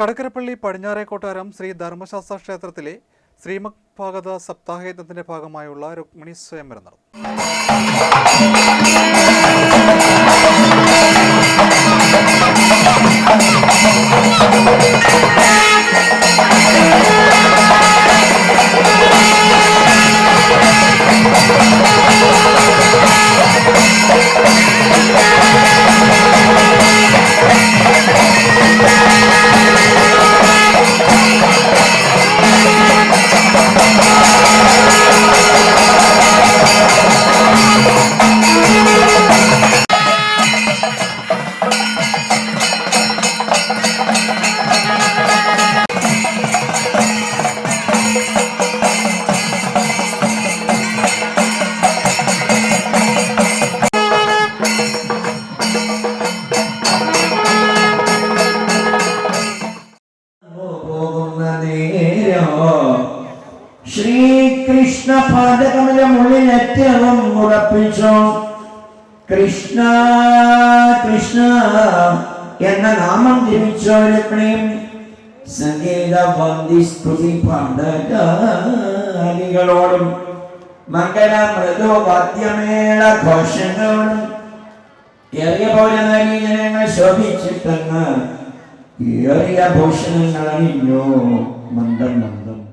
കടക്കരപ്പള്ളി പടിഞ്ഞാറേ കൊട്ടാരം ശ്രീ ധർമ്മശാസ്ത്ര ക്ഷേത്രത്തിലെ ശ്രീമഭാഗത സപ്താഹയജ്ഞത്തിന്റെ ഭാഗമായുള്ള രുക്മിണി സ്വയംവരം നടന്നു. Thank നേരം ശ്രീകൃഷ്ണ പാദകമലമുള്ളിൽ ഏറ്റവും ഉറപ്പിച്ചു? കൃഷ്ണ കൃഷ്ണ എന്ന നാമം ജപിച്ചോരപ്പണയും സംഗീത വന്ദി സ്തുതി പാഠകാരികളോടും മംഗള മൃദു വാദ്യമേള ഘോഷങ്ങളോടും. ഏറിയ പോലെ ജനങ്ങൾ ശോഭിച്ചിട്ടെന്ന് ഏറിയ ഭൂഷണങ്ങൾ അണിഞ്ഞു മന്ദം മന്ദം.